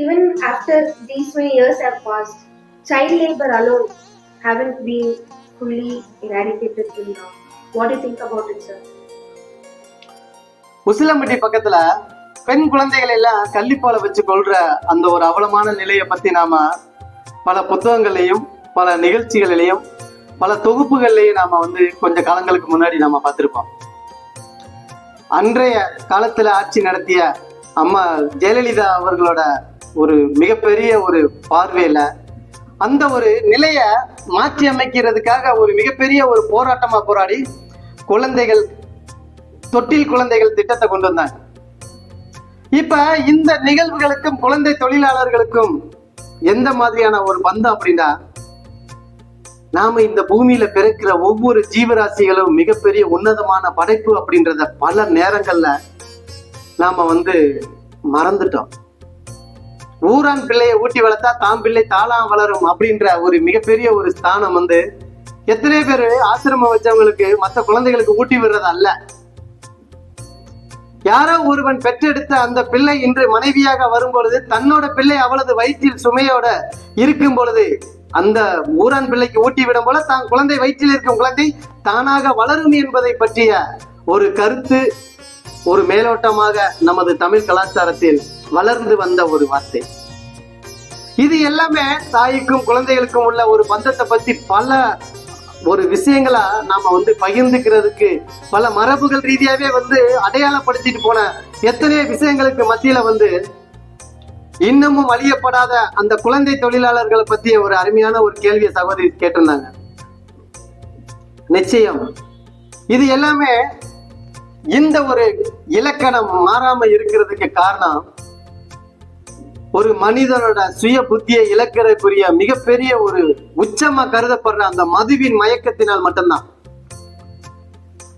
even after these many years have passed, child labor alone haven't been fully eradicated till now. What do you think about it, sir? Usilampatti பக்கத்துல பெண் குழந்தைகள் எல்லாம் கள்ளிப்பால வச்சு கொள்ற அந்த ஒரு அவலமான நிலையை பத்தி நாம பல புத்தகங்கள்லையும் பல நிகழ்ச்சிகளிலையும் பல தொகுப்புகள்லையும் நாம வந்து கொஞ்ச காலங்களுக்கு முன்னாடி நாம பார்த்திருப்போம் அன்றைய காலத்துல ஆட்சி நடத்திய அம்மா ஜெயலலிதா அவர்களோட ஒரு மிகப்பெரிய ஒரு பார்வையில அந்த ஒரு நிலைய மாற்றி அமைக்கிறதுக்காக ஒரு மிகப்பெரிய ஒரு போராட்டமா போராடி குழந்தைகள் தொட்டில் குழந்தைகள் திட்டத்தை கொண்டு வந்தாங்க. இப்ப இந்த நிகழ்வுகளுக்கும் குழந்தை தொழிலாளர்களுக்கும் எந்த மாதிரியான ஒரு பந்தம் அப்படின்னா நாம இந்த பூமியில பிறக்கிற ஒவ்வொரு ஜீவராசிகளும் மிகப்பெரிய உன்னதமான படைப்பு அப்படின்றத பல நேரங்கள்ல நாம வந்து மறந்துட்டோம். ஊரான் பிள்ளையை ஊட்டி வளர்த்தா தாம் பிள்ளை தாளாம் வளரும் அப்படின்ற ஒரு மிகப்பெரிய ஒரு ஸ்தானம் வந்து எத்தனை பேர் ஆசிரமம் வச்சவங்களுக்கு மற்ற குழந்தைகளுக்கு ஊட்டி விடுறது அல்ல. யாரோ ஒருவன் பெற்றெடுத்த அந்த பிள்ளை இன்று மனைவியாக வரும் பொழுது தன்னோட பிள்ளை அவளது வயிற்றில் சுமையோட இருக்கும் பொழுது அந்த ஊரான் பிள்ளைக்கு ஊட்டி விடும் போல தான் குழந்தை வயிற்றில் இருக்கும் குழந்தை தானாக வளரும் என்பதை பற்றிய ஒரு கருத்து ஒரு மேலோட்டமாக நமது தமிழ் கலாச்சாரத்தில் வளர்ந்து வந்த ஒரு வார்த்தை. இது எல்லாமே தாய்க்கும் குழந்தைகளுக்கும் உள்ள ஒரு பந்தத்தை பத்தி பல ஒரு விஷயங்களா நாம வந்து பகிர்ந்துக்கிறதுக்கு பல மரபுகள் ரீதியாவே வந்து அடையாளப்படுத்திட்டு போன எத்தனையோ விஷயங்களுக்கு மத்தியில வந்து இன்னமும் அழியப்படாத அந்த குழந்தை தொழிலாளர்களை பத்திய ஒரு அருமையான ஒரு கேள்வியை சகோதரி கேட்டிருந்தாங்க. நிச்சயம். இது எல்லாமே இந்த ஒரு இலக்கணம் மாறாம இருக்கிறதுக்கு காரணம் ஒரு மனிதனோட சுய புத்தியை இழக்கிறதுக்குரிய மிகப்பெரிய ஒரு உச்சமா கருதப்படுற அந்த மதுவின் மயக்கத்தினால் மட்டும்தான்.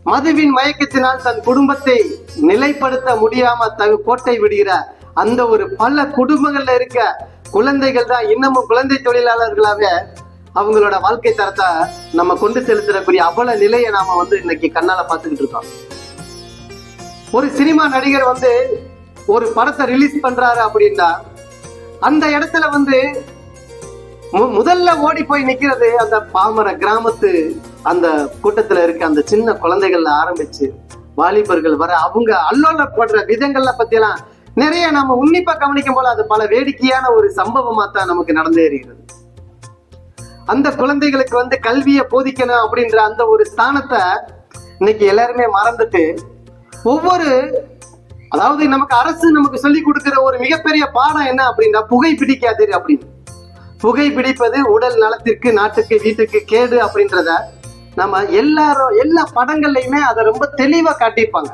மதுவின் மயக்கத்தினால் தன் குடும்பத்தை நிலைப்படுத்த முடியாம தகு கோட்டை விடுகிற அந்த ஒரு பல குடும்பங்கள்ல இருக்க குழந்தைகள் தான் இன்னமும் குழந்தை தொழிலாளர்களாவே அவங்களோட வாழ்க்கை தரத்தை நம்ம கொண்டு செலுத்துறக்கூடிய அவ்வளவு நிலையை நாம வந்து இன்னைக்கு கண்ணால பார்த்துக்கிட்டு இருக்கோம். ஒரு சினிமா நடிகர் வந்து ஒரு படத்தை ரிலீஸ் பண்றாரு அப்படின்னா அந்த இடத்துல வந்து மு- முதல்ல ஓடி போய் நிக்கிறது அந்த பாமர கிராமத்து அந்த கூட்டத்துல இருக்க அந்த சின்ன குழந்தைகள்ல ஆரம்பிச்சு வாலிபர்கள் வர அவங்க அல்லோலப்படுற விதங்கள்ல பத்தியெல்லாம் நிறைய நம்ம உன்னிப்பா கவனிக்கும் போல அது பல வேடிக்கையான ஒரு சம்பவமா தான் நமக்கு நடந்தேறுகிறது அந்த குழந்தைகளுக்கு வந்து கல்வியை போதிக்கணும் அப்படின்ற அந்த ஒரு ஸ்தானத்தை இன்னைக்கு எல்லாருமே மறந்துட்டு ஒவ்வொரு அதாவது நமக்கு அரசு நமக்கு சொல்லி கொடுக்கிற ஒரு மிகப்பெரிய பாடம் என்ன அப்படின்னா புகை பிடிக்காதீர் அப்படின்னு. புகை பிடிப்பது உடல் நலத்திற்கு நாட்டுக்கு வீட்டுக்கு கேடு அப்படின்றத நம்ம எல்லாரும் எல்லா படங்கள்லையுமே அதை ரொம்ப தெளிவா காட்டியிருப்பாங்க.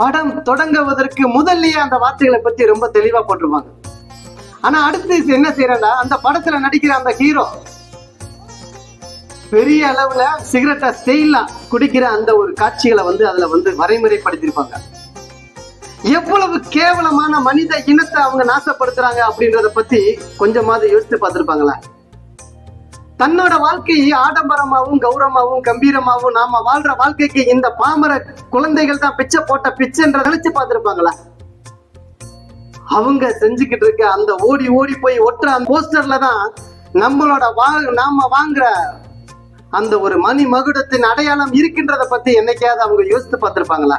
படம் தொடங்குவதற்கு முதல்லயே அந்த வார்த்தைகளை பத்தி ரொம்ப தெளிவா போட்டிருப்பாங்க. ஆனா அடுத்து என்ன செய்யறா அந்த படத்துல நடிக்கிற அந்த ஹீரோ பெரிய அளவுல சிகரெட்டை ஸ்டெயிலா குடிக்கிற அந்த ஒரு காட்சிகளை வந்து அதுல வந்து வரைமுறைப்படுத்தியிருப்பாங்க. எவ்வளவு கேவலமான மனித இனத்தை அவங்க நாசப்படுத்துறாங்க அப்படின்றத பத்தி கொஞ்சமாவது யோசித்து பார்த்திருப்பாங்களா? தன்னோட வாழ்க்கையை ஆடம்பரமாகவும் கௌரவமாகவும் கம்பீரமாகவும் நாம வாழ்ற வாழ்க்கைக்கு இந்த பாமர குழந்தைகள் தான் பிச்சை போட்ட பிச்சைன்ற நினைச்சு பார்த்திருப்பாங்களா? அவங்க செஞ்சுக்கிட்டு இருக்க அந்த ஓடி ஓடி போய் ஒட்டுற அந்த போஸ்டர்ல தான் நம்மளோட வா நாம வாங்குற அந்த ஒரு மணி மகுடத்தின் அடையாளம் இருக்கின்றத பத்தி என்னைக்காவது அவங்க யோசித்து பார்த்திருப்பாங்களா?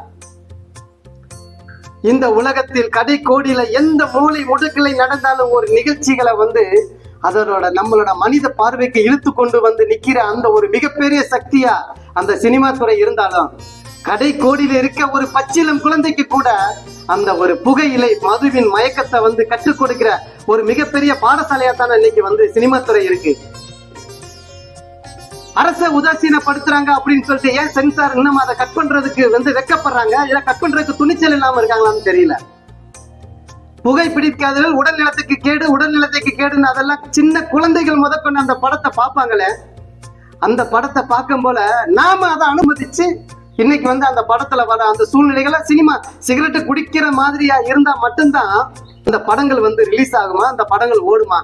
இந்த உலகத்தில் கடை கோடியில எந்த மூலை முடுக்கலை நடந்தாலும் ஒரு நிகழ்ச்சிகளை வந்து அதனோட நம்மளோட மனித பார்வைக்கு இழுத்து கொண்டு வந்து நிக்கிற அந்த ஒரு மிகப்பெரிய சக்தியா அந்த சினிமா துறை இருந்தாலும் கடை கோடியில இருக்க ஒரு பச்சிலம் குழந்தைக்கு கூட அந்த ஒரு புகையிலை மதுவின் மயக்கத்தை வந்து கற்றுக் கொடுக்கிற ஒரு மிகப்பெரிய பாடசாலையா தானே இன்னைக்கு வந்து சினிமா துறை இருக்கு. அரசை உதாசீனப்படுத்துறாங்க அப்படின்னு சொல்லிட்டு ஏன் சென்சார் இன்னும் அதை கட் பண்றதுக்கு வந்து வெக்கப்படுறாங்க? இல்ல கட் பண்றதுக்கு துணிச்சல் இல்லாம இருக்காங்களான்னு தெரியல. புகை பிடிக்காதவர்கள் உடல் நிலத்துக்கு கேடு உடல் நிலத்துக்கு கேடுன்னு அதெல்லாம் சின்ன குழந்தைகள் முதற்கொண்டு அந்த படத்தை பார்ப்பாங்களே? அந்த படத்தை பார்க்கும் போல நாம அதை அனுமதிச்சு இன்னைக்கு வந்து அந்த படத்துல வர அந்த சூழ்நிலைகளை சினிமா சிகரெட்டு குடிக்கிற மாதிரியா இருந்தா மட்டும்தான் அந்த படங்கள் வந்து ரிலீஸ் ஆகுமா? அந்த படங்கள் ஓடுமா?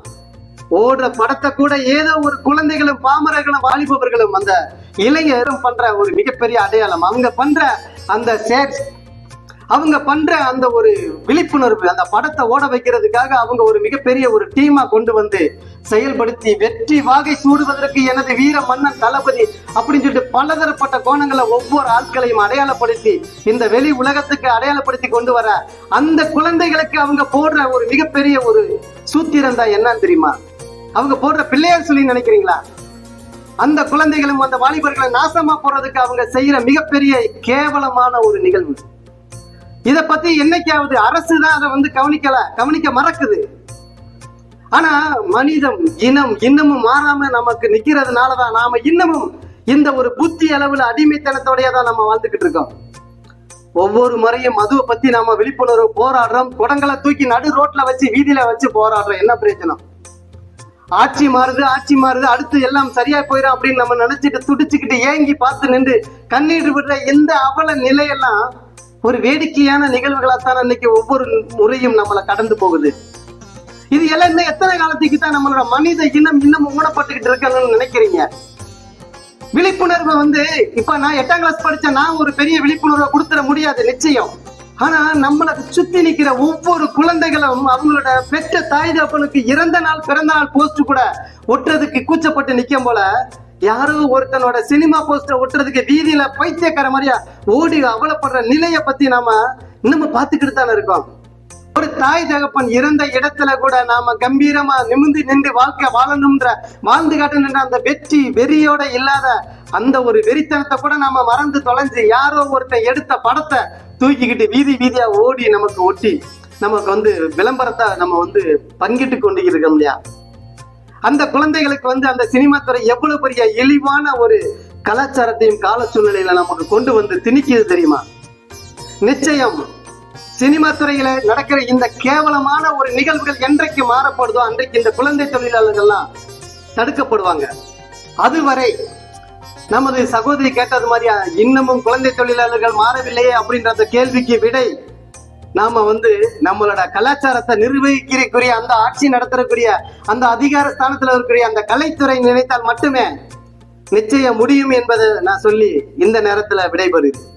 ஓடுற படத்தை கூட ஏதோ ஒரு குழந்தைகளும் பாமரர்களும் வாலிபவர்களும் அந்த இளைஞரும் பண்ற ஒரு மிகப்பெரிய அடையாளம். அவங்க பண்ற அந்த அவங்க பண்ற அந்த ஒரு விழிப்புணர்வு அந்த படத்தை ஓட வைக்கிறதுக்காக அவங்க ஒரு மிகப்பெரிய ஒரு டீமா கொண்டு வந்து செயல்படுத்தி வெற்றி வாகை சூடுவதற்கு எனது வீர மன்னன் தளபதி அப்படின்னு சொல்லிட்டு பலதரப்பட்ட கோணங்களை ஒவ்வொரு ஆட்களையும் அடையாளப்படுத்தி இந்த வெளி உலகத்துக்கு அடையாளப்படுத்தி கொண்டு வர அந்த குழந்தைகளுக்கு அவங்க போடுற ஒரு மிகப்பெரிய ஒரு சூத்திரம் தான் என்னன்னு தெரியுமா? அவங்க போடுற பிள்ளையார் சொல்லி நினைக்கிறீங்களா? அந்த குழந்தைகளும் அந்த வாலிபர்களை நாசமா போறதுக்கு அவங்க செய்யற மிகப்பெரிய கேவலமான ஒரு நிகழ்வு. இத பத்தி என்னைக்காவது அரசு தான் அதை வந்து கவனிக்கல கவனிக்க மறக்குது. ஆனா மனிதம் இனம் இன்னமும் மாறாம நமக்கு நிக்கிறதுனாலதான் நாம இன்னமும் இந்த ஒரு புத்தி அளவுல அடிமைத்தனத்தோடய தான் நம்ம வாழ்ந்துகிட்டு இருக்கோம். ஒவ்வொரு முறையும் மதுவை பத்தி நாம விழிப்புணர்வு போராடுறோம் குடங்களை தூக்கி நடு ரோட்ல வச்சு வீதியில வச்சு போராடுறோம். என்ன பிரயோஜனம்? ஆட்சி மாறுது ஆட்சி மாறுது அடுத்து எல்லாம் சரியா போயிடும் அப்படின்னு நம்ம நினைச்சிட்டு துடிச்சுக்கிட்டு ஏங்கி பார்த்து நின்று கண்ணீர் விடுற இந்த அவல நிலையெல்லாம் ஒரு வேடிக்கையான நிகழ்வுகளாத்தான் இன்னைக்கு ஒவ்வொரு முறையும் நம்மளை கடந்து போகுது. இது எல்லாம் இன்னும் எத்தனை காலத்துக்கு தான் நம்மளோட மனித இனம் இன்னும் ஊனப்பட்டுக்கிட்டு இருக்கணும்னு நினைக்கிறீங்க? விழிப்புணர்வை வந்து இப்ப நான் எட்டாம் கிளாஸ் படிச்ச நான் ஒரு பெரிய விழிப்புணர்வை கொடுத்துட முடியாது நிச்சயம். ஆனா நம்மளை சுத்தி நிக்கிற ஒவ்வொரு குழந்தைகளும் அவங்களோட பெற்ற தாய் தகப்பனுக்கு இறந்த நாள் பிறந்த நாள் போஸ்ட் கூட ஒட்டுறதுக்கு கூச்சப்பட்டு நிக்கும் போல யாரோ ஒருத்தனோட சினிமா போஸ்டர் ஒட்டுறதுக்கு வீதியில பைத்தியக்கார மாதிரியா ஓடி அவலப்படுற நிலையை பத்தி நாம இன்னமும் பார்த்துக்கிட்டு தானே இருக்கோம். ஒரு தாய் தகப்பன் இறந்த இடத்துல கூட நாம கம்பீரமா நிமிந்து நின்று வாழ்க்கை வாழணும்ன்ற வாழ்ந்து காட்டணுன்ற அந்த வெற்றி வெறியோட இல்லாத அந்த ஒரு வெறித்தனத்தை கூட நாம மறந்து தொலைஞ்சு யாரோ ஒருத்தன் எடுத்த படத்தை தூக்கிக்கிட்டு வீதி வீதியா ஓடி நமக்கு ஒட்டி நமக்கு வந்து விளம்பரத்தை நம்ம வந்து பங்கிட்டு கொண்டு இருக்கோம் இல்லையா அந்த குழந்தைகளுக்கு வந்து அந்த சினிமா துறை எவ்வளவு பெரிய இழிவான ஒரு கலாச்சாரத்தையும் கால சூழ்நிலையில நமக்கு கொண்டு வந்து திணிக்குது தெரியுமா? நிச்சயம் சினிமா துறையில நடக்கிற இந்த கேவலமான ஒரு நிகழ்வுகள் என்றைக்கு மாறப்படுதோ அன்றைக்கு இந்த குழந்தை தொழிலாளர்கள்லாம் தடுக்கப்படுவாங்க. அதுவரை நமது சகோதரி கேட்டது மாதிரியா இன்னமும் குழந்தை தொழிலாளர்கள் மாறவில்லையே அப்படின்ற அந்த கேள்விக்கு விடை. நாம வந்து நம்மளோட கலாச்சாரத்தை நிர்வகிக்கிறக்குரிய அந்த ஆட்சி நடத்துறக்கூடிய அந்த அதிகார ஸ்தானத்துல இருக்கக்கூடிய அந்த கலைத்துறை நினைத்தால் மட்டுமே நிச்சயம் முடியும் என்பதை நான் சொல்லி இந்த நேரத்துல விடைபெறுகிறேன்.